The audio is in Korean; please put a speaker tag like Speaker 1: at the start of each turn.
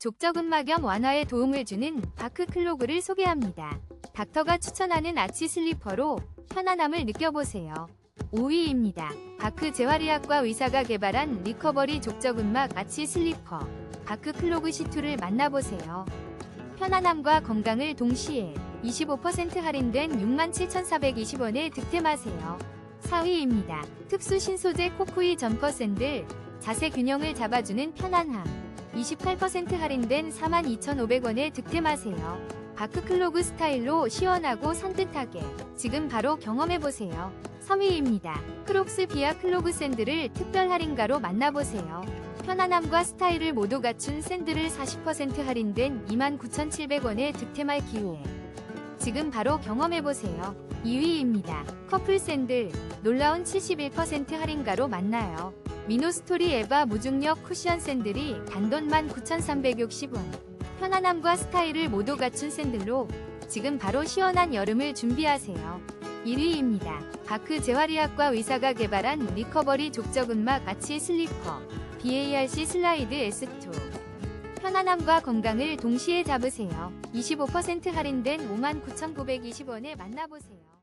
Speaker 1: 족저근막염 완화에 도움을 주는 바크 클로그를 소개합니다. 닥터가 추천하는 아치 슬리퍼로 편안함을 느껴보세요. 5위입니다. 바크 재활의학과 의사가 개발한 리커버리 족저근막 아치 슬리퍼 바크 클로그 C2를 만나보세요. 편안함과 건강을 동시에 25% 할인된 67,420원에 득템하세요. 4위입니다. 특수 신소재 코쿠이 점퍼 샌들 자세 균형을 잡아주는 편안함 28% 할인된 42,500원에 득템하세요. 바크클로그 스타일로 시원하고 산뜻하게 지금 바로 경험해보세요. 3위입니다. 크록스 비아 클로그 샌들을 특별 할인가로 만나보세요. 편안함과 스타일을 모두 갖춘 샌들을 40% 할인된 29,700원에 득템할 기회. 지금 바로 경험해보세요. 2위입니다. 커플 샌들 놀라운 71% 할인가로 만나요. 미노스토리 에바 무중력 쿠션 샌들이 단돈 19,360원. 편안함과 스타일을 모두 갖춘 샌들로 지금 바로 시원한 여름을 준비하세요. 1위입니다. 바크 재활의학과 의사가 개발한 리커버리 족저근막 아치 슬리퍼 BARC 슬라이드 S2 편안함과 건강을 동시에 잡으세요. 25% 할인된 59,920원에 만나보세요.